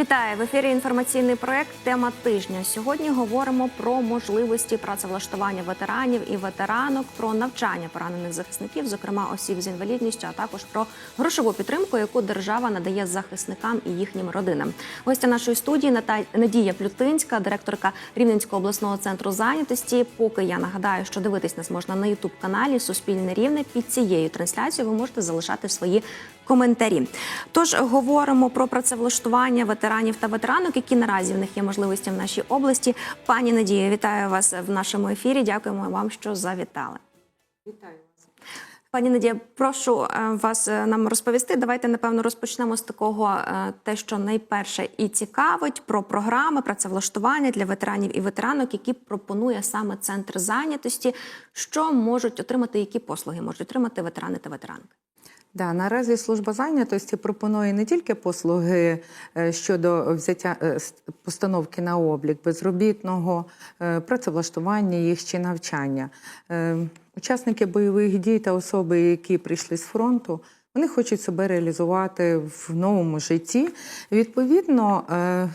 Вітаю в ефірі. Інформаційний проект Тема тижня. Сьогодні говоримо про можливості працевлаштування ветеранів і ветеранок, про навчання поранених захисників, зокрема осіб з інвалідністю, а також про грошову підтримку, яку держава надає захисникам і їхнім родинам. Гостя нашої студії Надія Плютинська, директорка Рівненського обласного центру зайнятості. Поки я нагадаю, що дивитись нас можна на Ютуб каналі Суспільне Рівне. Під цією трансляцією ви можете залишати свої коментарі. Тож говоримо про працевлаштування ветеранів та ветеранок, які наразі в них є можливості в нашій області. Пані Надія, вітаю вас в нашому ефірі. Дякуємо вам, що завітали. Вітаю вас. Пані Надія, прошу е, вас е, нам розповісти. Давайте напевно розпочнемо з такого, е, те, що найперше і цікавить про програми працевлаштування для ветеранів і ветеранок, які пропонує саме центр зайнятості. Що можуть отримати, які послуги можуть отримати ветерани та ветеранки? Да, наразі служба зайнятості пропонує не тільки послуги е, щодо взяття е, постановки на облік безробітного, е, працевлаштування їх чи навчання. Учасники бойових дій та особи, які прийшли з фронту. Вони хочуть себе реалізувати в новому житті. Відповідно,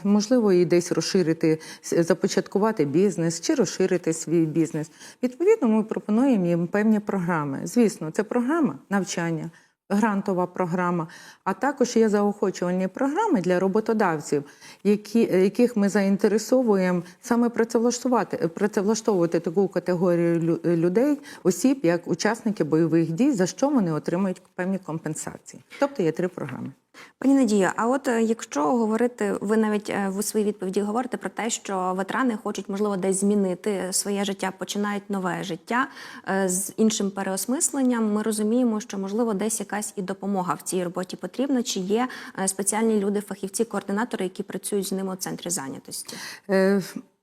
можливо, і десь розширити, започаткувати бізнес чи розширити свій бізнес. Відповідно, ми пропонуємо їм певні програми. Звісно, це програма навчання, грантова програма, а також є заохочувальні програми для роботодавців, які, яких ми заінтересовуємо саме працевлаштувати, працевлаштовувати таку категорію лю- людей, осіб, як учасники бойових дій, за що вони отримують певні компенсації. Тобто є три програми. Пані Надія, а от е, якщо говорити, ви навіть е, в своїй відповіді говорите про те, що ветерани хочуть, можливо, десь змінити своє життя, починають нове життя е, з іншим переосмисленням. Ми розуміємо, що можливо десь якась і допомога в цій роботі потрібна. Чи є спеціальні люди, фахівці, координатори, які працюють з ними у центрі зайнятості?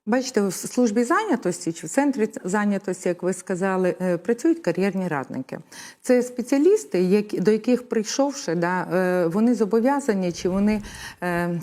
Бачите, в службі зайнятості чи в центрі зайнятості, як ви сказали, е, працюють кар'єрні радники. Це спеціалісти, які, до яких прийшовши, да, е, вони зобов'язані, чи вони, е,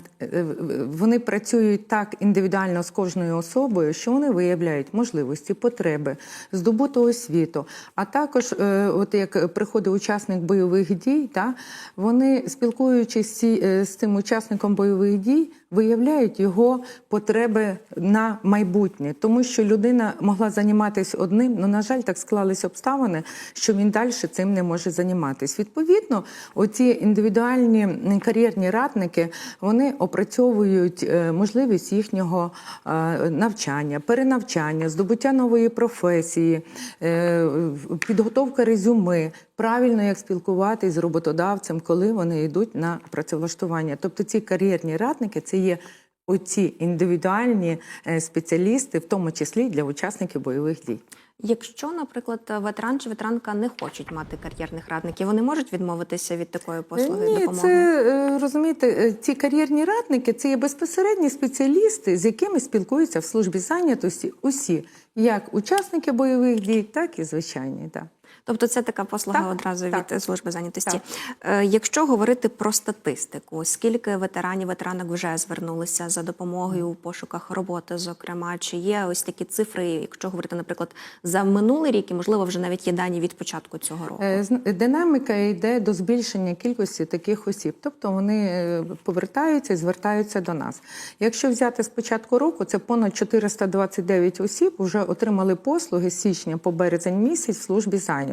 вони працюють так індивідуально з кожною особою, що вони виявляють можливості, потреби, здобуту освіту. А також, от як приходить учасник бойових дій, та, вони спілкуючись з цим учасником бойових дій, виявляють його потреби на майбутнє, тому що людина могла займатися одним, але, на жаль, так склались обставини, що він далі цим не може займатися. Відповідно, оці індивідуальні кар'єрні радники вони опрацьовують е, можливість їхнього е, навчання, перенавчання, здобуття нової професії, е, підготовка резюме, правильно як спілкуватись з роботодавцем, коли вони йдуть на працевлаштування. Тобто ці кар'єрні радники це є оці індивідуальні е, спеціалісти, в тому числі для учасників бойових дій. Якщо, наприклад, ветеран чи ветеранка не хочуть мати кар'єрних радників, вони можуть відмовитися від такої послуги Ні, допомоги? це е, розумієте, е, ці кар'єрні радники це є безпосередні спеціалісти, з якими спілкуються в службі зайнятості усі, як учасники бойових дій, так і звичайні. Так. Тобто це така послуга Так, одразу так. від служби зайнятості. Так. Е, Якщо говорити про статистику, скільки ветеранів ветеранок вже звернулися за допомогою у пошуках роботи, зокрема, чи є ось такі цифри, якщо говорити, наприклад, за минулий рік, і можливо вже навіть є дані від початку цього року? Е, Динаміка йде до збільшення кількості таких осіб, тобто вони е, повертаються і звертаються до нас. Якщо взяти з початку року, це понад 429 осіб вже отримали послуги з січня по березень місяць в службі зайнятості.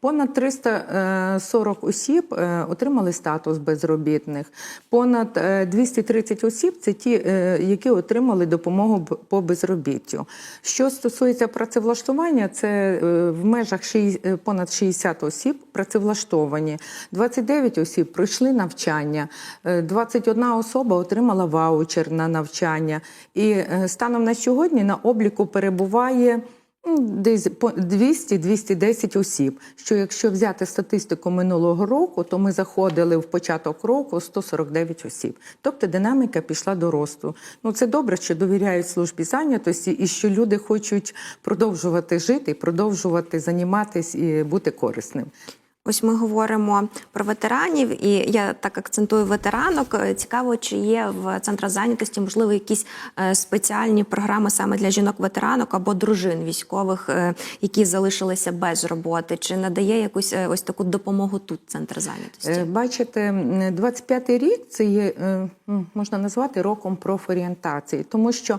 Понад 340 осіб е, отримали статус безробітних. Понад е, 230 осіб це ті, е, які отримали допомогу по безробіттю. Що стосується працевлаштування, це е, в межах е, понад 60 осіб працевлаштовані, 29 осіб пройшли навчання, е, 21 особа отримала ваучер на навчання. І е, станом на сьогодні на обліку перебуває. Ну, Десь по 200-210 осіб. Що якщо взяти статистику минулого року, то ми заходили в початок року 149 осіб. Тобто динаміка пішла до росту. Ну це добре, що довіряють службі зайнятості і що люди хочуть продовжувати жити, продовжувати займатися і бути корисним. Ось ми говоримо про ветеранів, і я так акцентую ветеранок. Цікаво, чи є в центрах зайнятості можливо якісь е, спеціальні програми саме для жінок-ветеранок або дружин військових, е, які залишилися без роботи, чи надає якусь е, ось таку допомогу тут центр зайнятості? Бачите, 25-й рік це є, е, можна назвати роком профорієнтації, тому що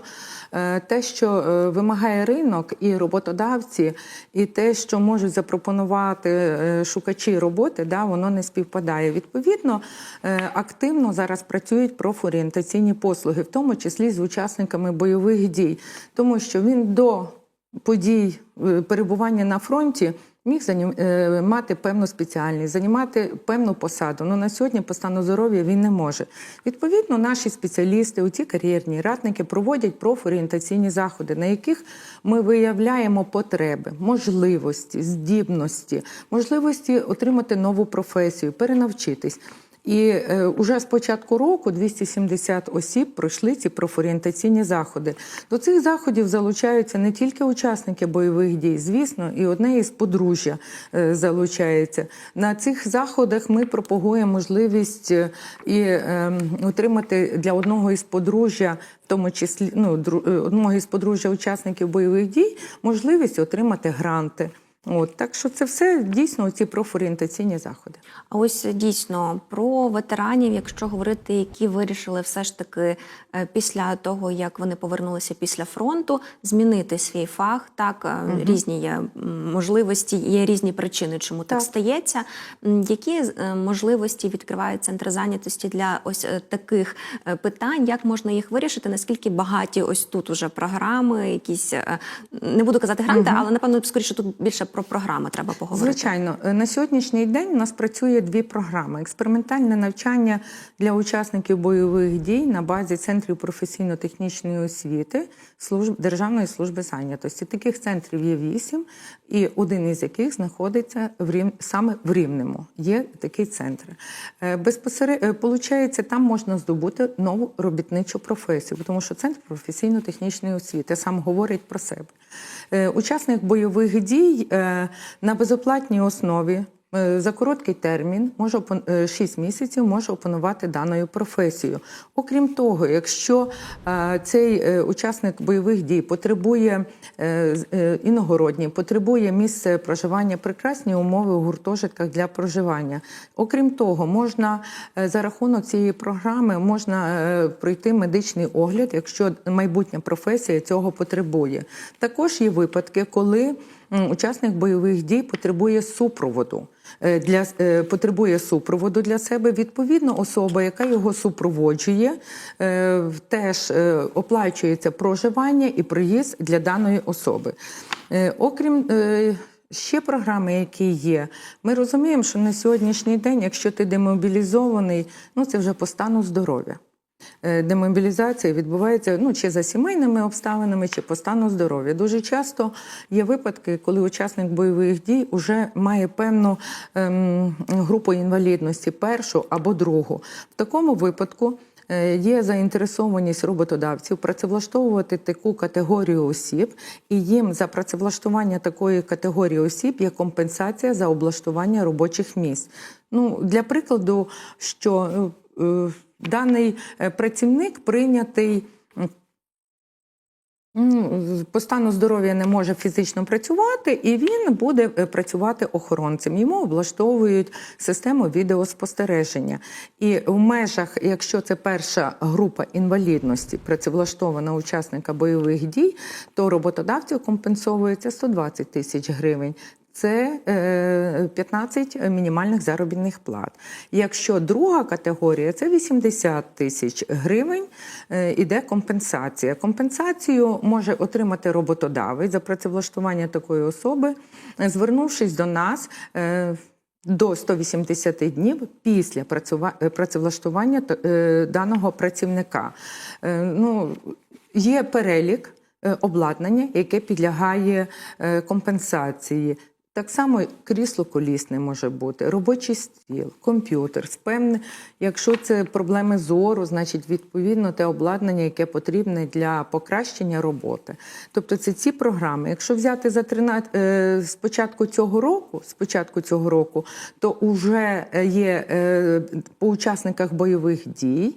те, що вимагає ринок і роботодавці, і те, що можуть запропонувати е, шукачі роботи, да, воно не співпадає. Відповідно, е, активно зараз працюють профорієнтаційні послуги, в тому числі з учасниками бойових дій, тому що він до подій е, перебування на фронті міг е, мати певну спеціальність, займати певну посаду. Ну на сьогодні по стану здоров'я він не може. Відповідно, наші спеціалісти, оці кар'єрні радники проводять профорієнтаційні заходи, на яких ми виявляємо потреби, можливості, здібності, можливості отримати нову професію, перенавчитись. І е, уже з початку року 270 осіб пройшли ці профорієнтаційні заходи. До цих заходів залучаються не тільки учасники бойових дій, звісно, і одне із подружжя е, залучається. На цих заходах ми пропагуємо можливість е, і е, отримати для одного із подружжя, в тому числі ну, е, одного із подружжя учасників бойових дій, можливість отримати гранти. От так що це все дійсно ці профорієнтаційні заходи. А ось дійсно про ветеранів, якщо говорити, які вирішили все ж таки е, після того, як вони повернулися після фронту, змінити свій фах. Так е, різні є можливості, є різні причини, чому так, Так. стається. Які е, можливості відкриває центр зайнятості для ось таких питань? Як можна їх вирішити? Наскільки багаті ось тут уже програми, якісь не буду казати гранти, але напевно скоріше тут більше про програми треба поговорити. Звичайно, Е, на сьогоднішній день у нас працює дві програми: експериментальне навчання для учасників бойових дій на базі центрів професійно-технічної освіти служб Державної служби зайнятості. Таких центрів є вісім, і один із яких знаходиться в Рів... саме в Рівному. Є такий центр. Е, Безпосередньо, получається, там можна здобути нову робітничу професію, тому що центр професійно-технічної освіти сам говорить про себе. Е, Учасник бойових дій е, на безоплатній основі. Е, За короткий термін, може 6 місяців, може опанувати даною професію. Окрім того, якщо е, цей е, учасник бойових дій потребує е, е, іногородній, потребує місце проживання, прекрасні умови у гуртожитках для проживання. Окрім того, можна е, за рахунок цієї програми можна е, пройти медичний огляд, якщо майбутня професія цього потребує. Також є випадки, коли учасник бойових дій потребує супроводу. е, Для е, потребує супроводу для себе. Відповідно, особа, яка його супроводжує, е, теж оплачується проживання і проїзд для даної особи. Окрім Ще програми, які є, ми розуміємо, що на сьогоднішній день, якщо ти демобілізований, ну це вже по стану здоров'я. Е, Демобілізація відбувається ну, чи за сімейними обставинами, чи по стану здоров'я. Дуже часто є випадки, коли учасник бойових дій вже має певну ем, групу інвалідності, першу або другу. В такому випадку е, є заінтересованість роботодавців працевлаштовувати таку категорію осіб, і їм за працевлаштування такої категорії осіб є компенсація за облаштування робочих місць. Ну, для прикладу, що е, даний е, працівник прийнятий. Ну, по стану здоров'я не може фізично працювати, і він буде е, працювати охоронцем. Йому облаштовують систему відеоспостереження. І в межах, якщо це перша група інвалідності, працевлаштована учасника бойових дій, то роботодавцю компенсовується 120 тисяч гривень. Це е, 15 мінімальних заробітних плат. Якщо друга категорія це 80 тисяч гривень, е, іде компенсація. Компенсацію може отримати роботодавець за працевлаштування такої особи, е, звернувшись до нас. е, До 180 днів після е, працевлаштування е, даного працівника. Е, Ну, є перелік е, обладнання, яке підлягає е, компенсації. Так само крісло колісне може бути, робочий стіл, комп'ютер, спевне, якщо це проблеми зору, значить відповідно те обладнання, яке потрібне для покращення роботи. Тобто це ці програми. Якщо взяти за 13, е, з початку цього року, з початку цього року, то вже є е, по учасниках бойових дій.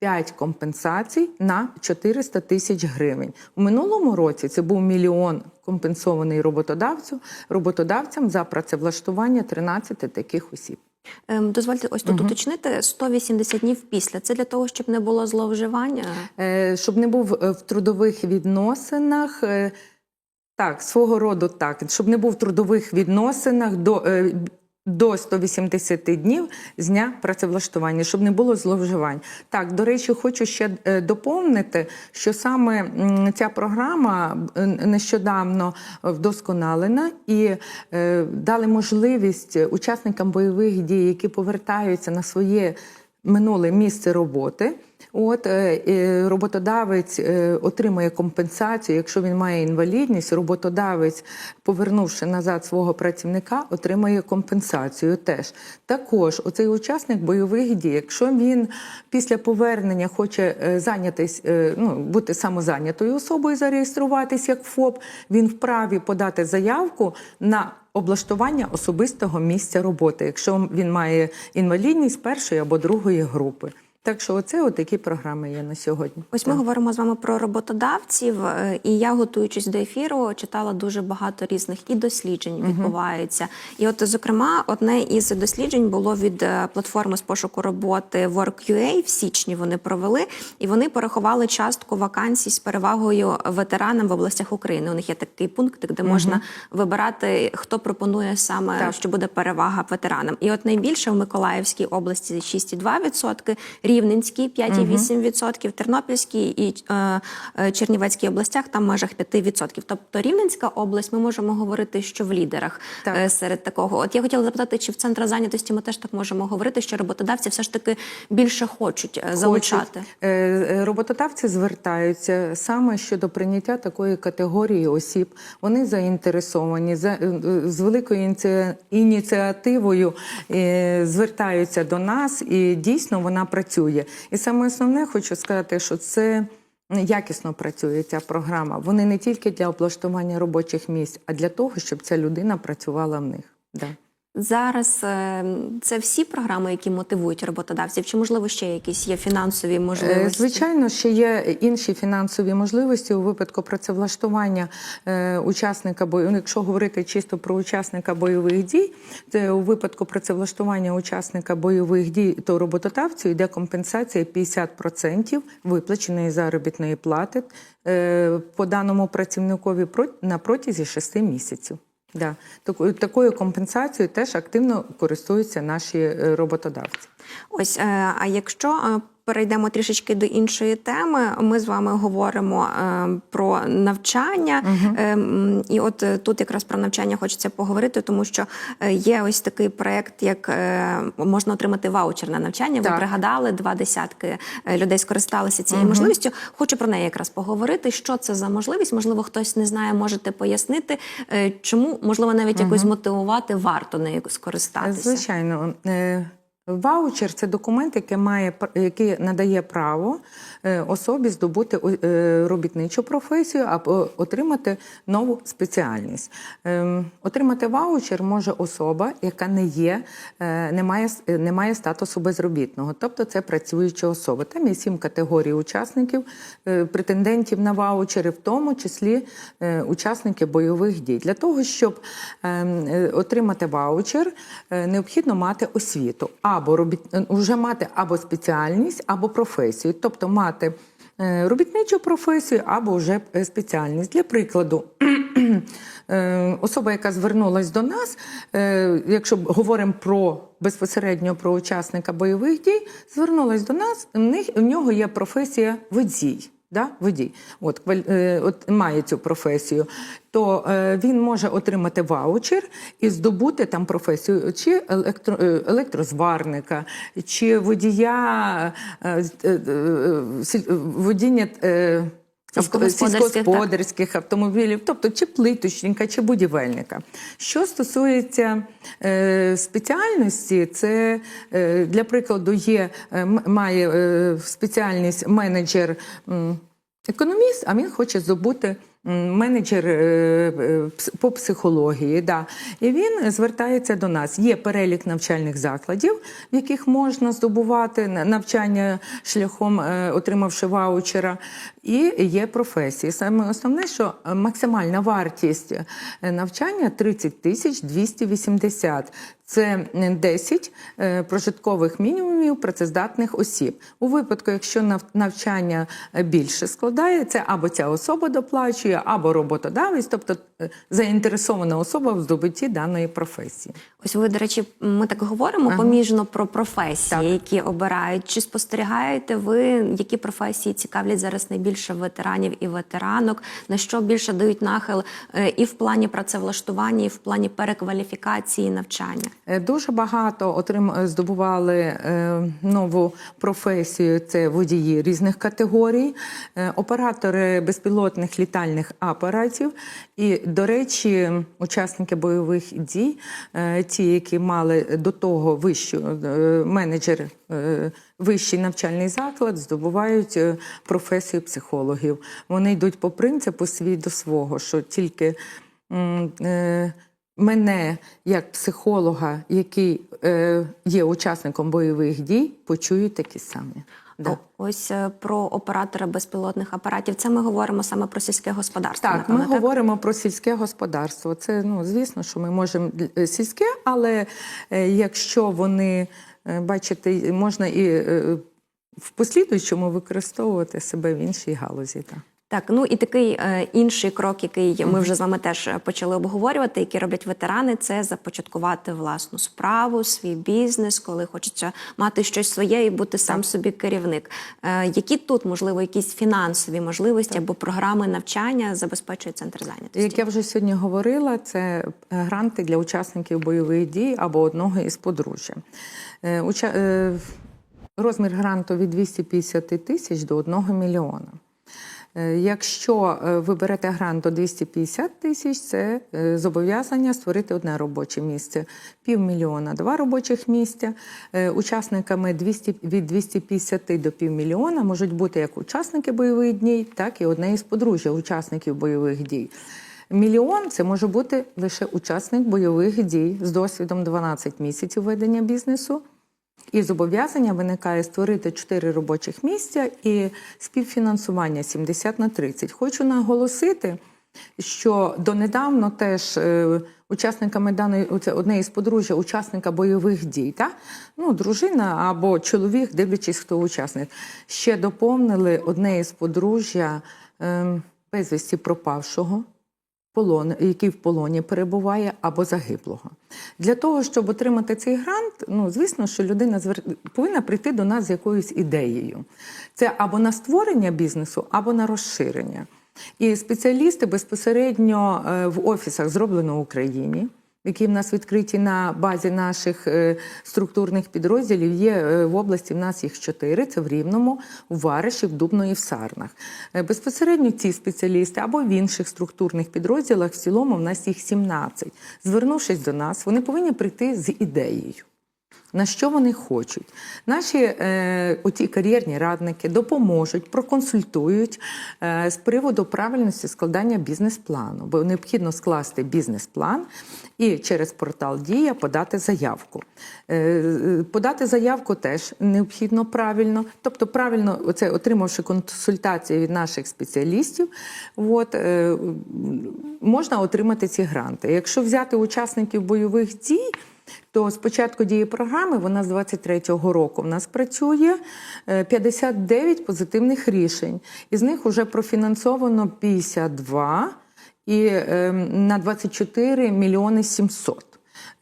5 компенсацій на 400 тисяч гривень. У минулому році це був мільйон компенсований роботодавцю, роботодавцям за працевлаштування 13 таких осіб. Ем, Дозвольте ось тут уточнити 180 днів після. Це для того, щоб не було зловживання. Е, Щоб не був е, в трудових відносинах. е, Так, свого роду так, щоб не був в трудових відносинах до, до 180 днів з дня працевлаштування, щоб не було зловживань. Так, до речі, хочу ще е, доповнити, що саме ця програма е, нещодавно вдосконалена і е, дали можливість учасникам бойових дій, які повертаються на своє минуле місце роботи. От е, роботодавець е, отримує компенсацію, якщо він має інвалідність, роботодавець, повернувши назад свого працівника, отримує компенсацію. Теж також оцей учасник бойових дій, якщо він після повернення хоче е, зайнятись, ну бути самозайнятою особою, зареєструватись як ФОП, він вправі подати заявку на облаштування особистого місця роботи, якщо він має інвалідність першої або другої групи. Так що оце отакі програми є на сьогодні. Ось ми говоримо з вами про роботодавців, е, і я, готуючись до ефіру, читала дуже багато різних і досліджень відбуваються. І от, зокрема, одне із досліджень було від е, платформи з пошуку роботи Work.ua. В січні вони провели, і вони порахували частку вакансій з перевагою ветеранам в областях України. У них є такий пункт, де можна вибирати, хто пропонує саме, Так. що буде перевага ветеранам. І от найбільше в Миколаївській області 6,2%, Рівненській 5,8%, Тернопільській і е, е, Чернівецькій областях там в межах 5%. Тобто Рівненська область, ми можемо говорити, що в лідерах Так. е, серед такого. От я хотіла запитати, чи в центрах зайнятості ми теж так можемо говорити, що роботодавці все ж таки більше хочуть е, залучати. Е, е, Роботодавці звертаються саме щодо прийняття такої категорії осіб. Вони заінтересовані за з великою ініціативою е, звертаються до нас, і дійсно вона працює. І саме основне хочу сказати, що це. Якісно працює ця програма. Вони не тільки для облаштування робочих місць, а для того, щоб ця людина працювала в них. Да. Зараз е, це всі програми, які мотивують роботодавців, чи можливо ще якісь є фінансові Е, можливості? Звичайно, ще є інші фінансові можливості у випадку працевлаштування е, учасника бою. ну, Якщо говорити чисто про учасника бойових дій, то у випадку працевлаштування учасника бойових дій, то роботодавцю йде компенсація 50% виплаченої заробітної плати по даному працівникові на протязі 6 місяців. Да. Такою, такою компенсацією теж активно користуються наші е, роботодавці. Ось, е, а якщо е, перейдемо трішечки до іншої теми, ми з вами говоримо е, про навчання. Е, І от е, тут якраз про навчання хочеться поговорити, тому що є ось такий проект, як е, можна отримати ваучер на навчання. Ви Так. пригадали, два десятки людей скористалися цією можливістю. Хочу про неї якраз поговорити. Що це за можливість? Можливо, хтось не знає, можете пояснити, чому можливо навіть якось мотивувати варто нею скористатися. Звичайно, ваучер це документ, який має який надає право е, особі здобути е, робітничу професію або отримати нову спеціальність. Ем, Отримати ваучер може особа, яка не є, е, не має, не має статусу безробітного, тобто це працююча особа. Там є сім категорій учасників, претендентів на ваучери, в тому числі учасники бойових дій. Для того, щоб ем, отримати ваучер, необхідно мати освіту або робіт... е, вже мати або спеціальність, або професію, тобто мати е, робітничу професію або вже е, спеціальність. Для прикладу. Особа, яка звернулась до нас, якщо говоримо про безпосередньо про учасника бойових дій, звернулась до нас. В нього є професія водій. Да, водій, от, е, от має цю професію, то е, він може отримати ваучер і здобути там професію чи електро, е, електрозварника, чи водія е, е, е, водіння. Е, Сільськогосподарських, автомобілів, тобто чи плиточника, чи будівельника. Що стосується е, спеціальності, це е, для прикладу є е, має е, спеціальність менеджер. Економіст, а він хоче здобути менеджер е, е, по психології. Да. І він звертається до нас. Є перелік навчальних закладів, в яких можна здобувати навчання шляхом, е, отримавши ваучера, і є професії. Саме основне, що максимальна вартість навчання 30 тисяч 280. Це е, 10 е, прожиткових мінімумів працездатних осіб. У випадку, якщо нав- навчання е, більше складає, це або ця особа доплачує, або роботодавець, тобто е, заінтересована особа в здобутті даної професії. Ось ви, до речі, ми так говоримо Ага. поміжно про професії, Так. які обирають. Чи спостерігаєте ви, які професії цікавлять зараз найбільше ветеранів і ветеранок? На що більше дають нахил е, і в плані працевлаштування, і в плані перекваліфікації навчання? Е, Дуже багато отрим... е, здобували е, нову професію. Це водії різних категорій, оператори безпілотних літальних апаратів. І, до речі, учасники бойових дій, ті, які мали до того вищу менеджер, вищий навчальний заклад, здобувають професію психологів. Вони йдуть по принципу свій до свого, що тільки. Мене як психолога, який е, є учасником бойових дій, почують такі самі. Да. Ось е, про оператора безпілотних апаратів. Це ми говоримо саме про сільське господарство. Так, напевно, ми говоримо про сільське господарство. Це ну звісно, що ми можемо е, сільське, але е, якщо вони е, бачите, можна і е, в послідуючому використовувати себе в іншій галузі. Так. Так, ну і такий е, інший крок, який ми вже з вами теж е, почали обговорювати, який роблять ветерани, це започаткувати власну справу, свій бізнес, коли хочеться мати щось своє і бути сам собі керівник. Е, які тут можливо якісь фінансові можливості або програми навчання забезпечує центр зайнятості? Як я вже сьогодні говорила, це гранти для учасників бойових дій або одного із подружжя. Уча- Розмір гранту від 250 тисяч до 1 мільйона. Е, Якщо е, ви берете грант до 250 тисяч, це е, зобов'язання створити одне робоче місце. Півмільйона два робочих місця. Учасниками 200, від 250 до півмільйона можуть бути як учасники бойових дій, так і одне із подружжя учасників бойових дій. Мільйон це може бути лише учасник бойових дій з досвідом 12 місяців ведення бізнесу. І зобов'язання виникає створити 4 робочих місця і співфінансування 70 на 30. Хочу наголосити, що донедавно теж е, учасниками даної це одне із подружжя, учасника бойових дій, та? ну, дружина або чоловік, дивлячись, хто учасник, ще доповнили одне із подружжя е, безвісті пропавшого полон, який в полоні перебуває, або загиблого. Для того, щоб отримати цей грант, ну звісно, що людина звер... повинна прийти до нас з якоюсь ідеєю. Це або на створення бізнесу, або на розширення. І спеціалісти безпосередньо е, в офісах зроблено в Україні. Які в нас відкриті на базі наших е, структурних підрозділів, є е, в області. В нас їх чотири: це в Рівному, в Вариші, в Дубно і в Сарнах. Е, Безпосередньо ці спеціалісти або в інших структурних підрозділах, в цілому в нас їх 17. Звернувшись до нас, вони повинні прийти з ідеєю. На що вони хочуть? Наші е, оті кар'єрні радники допоможуть, проконсультують е, з приводу правильності складання бізнес-плану, бо необхідно скласти бізнес-план і через портал Дія подати заявку. Е, подати заявку теж необхідно правильно, тобто правильно, оце отримавши консультації від наших спеціалістів, от, е, можна отримати ці гранти. Якщо взяти учасників бойових дій. То з початку дії програми, вона з 23-го року в нас працює е, 59 позитивних рішень. Із них вже профінансовано 52 і е, на 24 мільйони 700.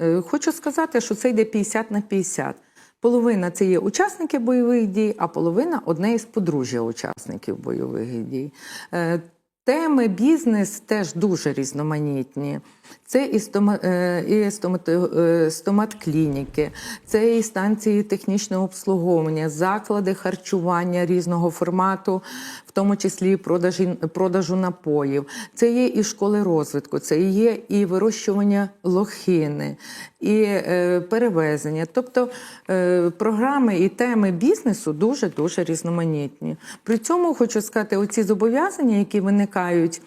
Е, Хочу сказати, що це йде 50 на 50. Половина це є учасники бойових дій, а половина одне із подружжя учасників бойових дій. Е, Теми бізнес теж дуже різноманітні. Це і, стома, е, і стомат, е, стомат-клініки, це і станції технічного обслуговування, заклади харчування різного формату, в тому числі продажі, продажу напоїв. Це є і школи розвитку, це є і вирощування лохини, і е, перевезення. Тобто програми і теми бізнесу дуже дуже різноманітні. При цьому хочу сказати, оці зобов'язання, які виникають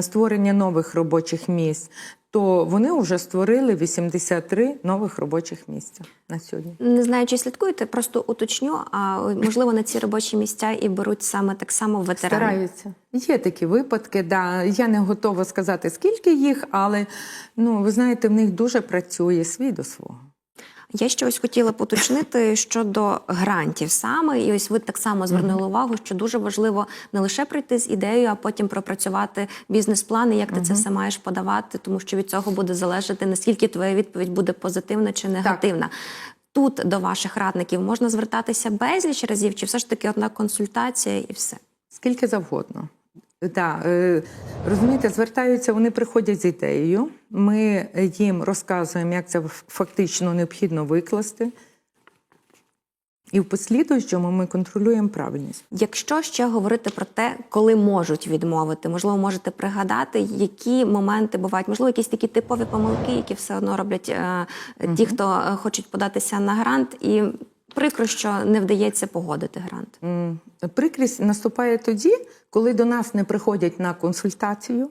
створення нових робочих місць, то вони вже створили 83 нових робочих місця на сьогодні. Не знаю, чи слідкуєте, просто уточню. А можливо на ці робочі місця і беруть саме так само ветерани. Стараються. Є такі випадки, да. Я не готова сказати, скільки їх, але ну, ви знаєте, в них дуже працює свій до свого. Я ще ось хотіла поточнити щодо грантів саме, і ось ви так само звернули увагу, що дуже важливо не лише прийти з ідеєю, а потім пропрацювати бізнес-план, і як ти це все маєш подавати, тому що від цього буде залежати наскільки твоя відповідь буде позитивна чи негативна. Тут до ваших радників можна звертатися безліч разів, чи все ж таки одна консультація і все. Скільки завгодно. Да, е, розумієте, звертаються, вони приходять з ідеєю. Ми їм розказуємо, як це фактично необхідно викласти. І в послідуючому ми контролюємо правильність. Якщо ще говорити про те, коли можуть відмовити, можливо, можете пригадати, які моменти бувають, можливо, якісь такі типові помилки, які все одно роблять е, ті, хто е, хочуть податися на грант, і прикро, що не вдається погодити грант. Прикрість наступає тоді, коли до нас не приходять на консультацію.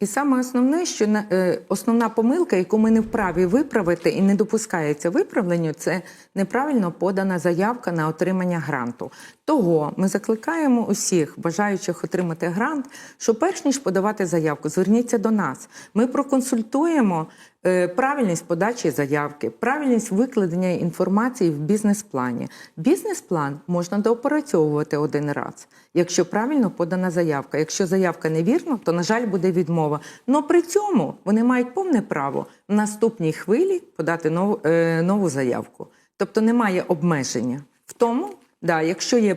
І саме основне, що е, основна помилка, яку ми не вправі виправити і не допускається виправленню, це неправильно подана заявка на отримання гранту. Того ми закликаємо усіх бажаючих отримати грант, що перш ніж подавати заявку, зверніться до нас. Ми проконсультуємо е, правильність подачі заявки, правильність викладення інформації в бізнес-плані. Бізнес-план можна доопрацьовувати один раз, якщо правильно подана заявка. Якщо заявка невірна, то на жаль буде відмова. Но при цьому вони мають повне право в наступній хвилі подати нову, е, нову заявку. Тобто немає обмеження. В тому, да, якщо є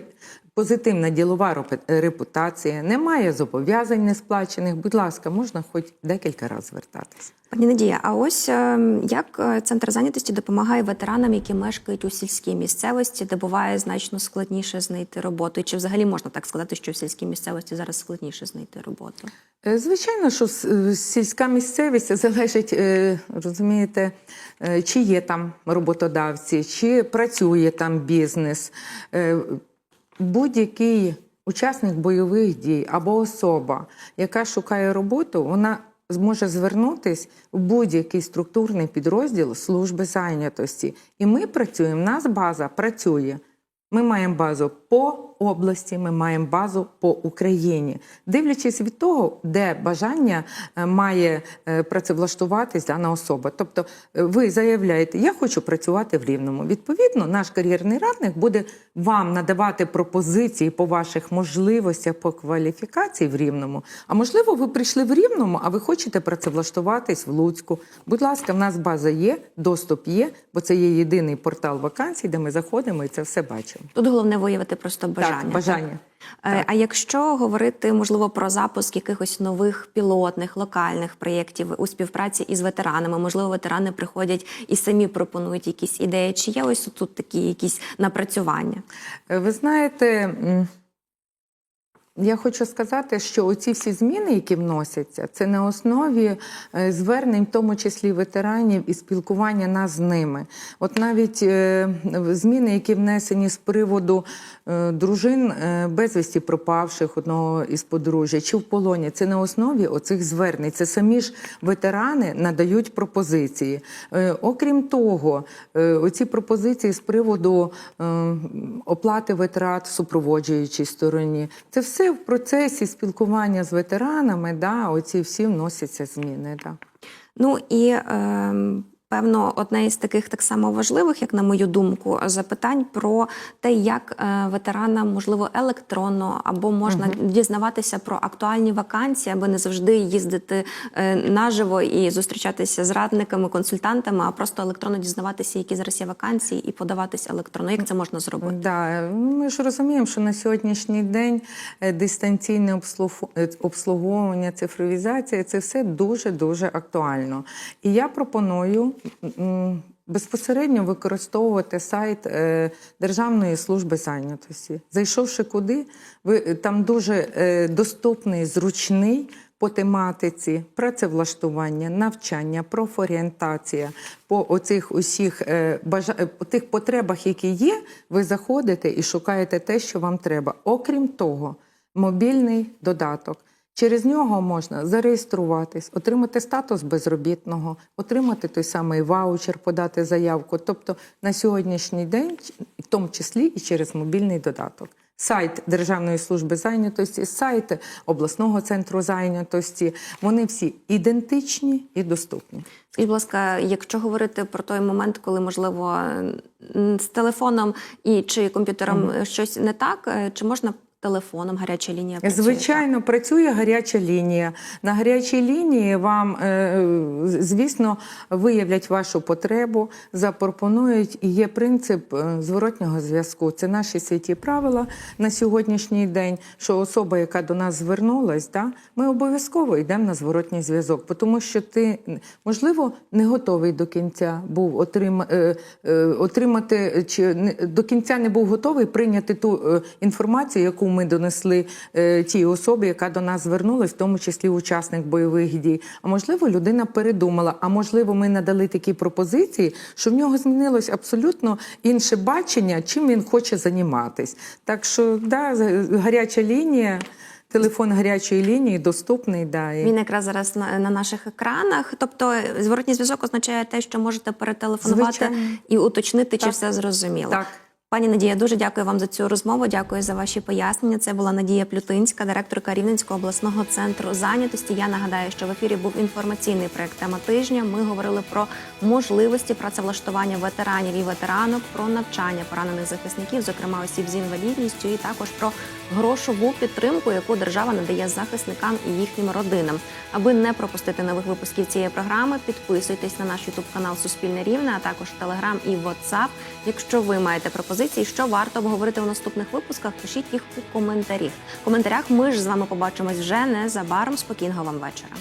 позитивна ділова репутація, немає зобов'язань несплачених. Будь ласка, можна хоч декілька разів звертатися. Пані Надія, а ось е, як е, центр зайнятості допомагає ветеранам, які мешкають у сільській місцевості, де буває значно складніше знайти роботу? І чи взагалі можна так сказати, що в сільській місцевості зараз складніше знайти роботу? Е, Звичайно, що сільська місцевість залежить, розумієте, чи є там роботодавці, чи працює там бізнес. Будь-який учасник бойових дій або особа, яка шукає роботу, вона зможе звернутись в будь-який структурний підрозділ служби зайнятості. І ми працюємо, нас база працює. Ми маємо базу по області, ми маємо базу по Україні, дивлячись від того, де бажання е, має е, працевлаштуватись дана особа. Тобто, е, ви заявляєте, я хочу працювати в Рівному. Відповідно, наш кар'єрний радник буде вам надавати пропозиції по ваших можливостях по кваліфікації в Рівному. А можливо, ви прийшли в Рівному, а ви хочете працевлаштуватись в Луцьку. Будь ласка, в нас база є, доступ є, бо це є єдиний портал вакансій, де ми заходимо і це все бачимо. Тут головне виявити просто бажання. Так, бажання. Так. А якщо говорити можливо про запуск якихось нових пілотних локальних проєктів у співпраці із ветеранами, можливо, ветерани приходять і самі пропонують якісь ідеї. Чи є ось тут такі якісь напрацювання? Е, Ви знаєте, я хочу сказати, що оці всі зміни, які вносяться, це на основі е, звернень, в тому числі ветеранів, і спілкування нас з ними. От навіть е, зміни, які внесені з приводу е, дружин безвісті пропавших одного із подружжя чи в полоні, це на основі оцих звернень. Це самі ж ветерани надають пропозиції. Окрім того, оці пропозиції з приводу оплати витрат в супроводжуючій стороні, це все в процесі спілкування з ветеранами. Да, оці всі вносяться зміни. Да. Ну і е, Певно, одне із таких так само важливих, як на мою думку, запитань про те, як е, ветеранам можливо електронно або можна дізнаватися про актуальні вакансії, аби не завжди їздити е, наживо і зустрічатися з радниками, консультантами, а просто електронно дізнаватися, які зараз є вакансії, і подаватися електронно. Як це можна зробити? Да, ми ж розуміємо, що на сьогоднішній день е, дистанційне обслуговування, цифровізація це все дуже дуже актуально. І я пропоную. Безпосередньо використовувати сайт е, Державної служби зайнятості. Зайшовши куди, ви е, там дуже е, доступний, зручний по тематиці працевлаштування, навчання, профорієнтація по оцих усіх бажа... тих потребах, які є, ви заходите і шукаєте те, що вам треба. Окрім того, мобільний додаток. Через нього можна зареєструватись, отримати статус безробітного, отримати той самий ваучер, подати заявку. Тобто на сьогоднішній день, в тому числі і через мобільний додаток. Сайт Державної служби зайнятості, сайт обласного центру зайнятості, вони всі ідентичні і доступні. Скажіть, будь ласка, якщо говорити про той момент, коли можливо з телефоном і чи комп'ютером щось не так, е, чи можна телефоном гаряча лінія працює? Звичайно, працює гаряча лінія. На гарячій лінії вам, е, звісно, виявлять вашу потребу, запропонують. І є принцип е, зворотнього зв'язку. Це наші святі правила на сьогоднішній день. Що особа, яка до нас звернулась, да, ми обов'язково йдемо на зворотній зв'язок, тому що ти, можливо, не готовий до кінця був отрима, е, отримати чи до кінця не був готовий прийняти ту інформацію, яку ми донесли е, тій особі, яка до нас звернулась, в тому числі учасник бойових дій. А можливо, людина передумала. А можливо, ми надали такі пропозиції, що в нього змінилось абсолютно інше бачення, чим він хоче займатись. Так що, да, гаряча лінія. Телефон гарячої лінії доступний, да, і Він якраз зараз на, на наших екранах. Тобто е, зворотній зв'язок означає те, що можете перетелефонувати Звичайно. і уточнити, чи все зрозуміло. Так. Пані Надія, дуже дякую вам за цю розмову. Дякую за ваші пояснення. Це була Надія Плютинська, директорка Рівненського обласного центру зайнятості. Я нагадаю, що в ефірі був інформаційний проект тема тижня. Ми говорили про можливості працевлаштування ветеранів і ветеранок, про навчання поранених захисників, зокрема осіб з інвалідністю, і також про грошову підтримку, яку держава надає захисникам і їхнім родинам. Аби не пропустити нових випусків цієї програми, підписуйтесь на наш ютуб канал Суспільне Рівне, а також Телеграм і WhatsApp. Якщо ви маєте пропозиції, що варто обговорити у наступних випусках, пишіть їх у коментарі. В коментарях ми ж з вами побачимось вже незабаром. Спокійного вам вечора.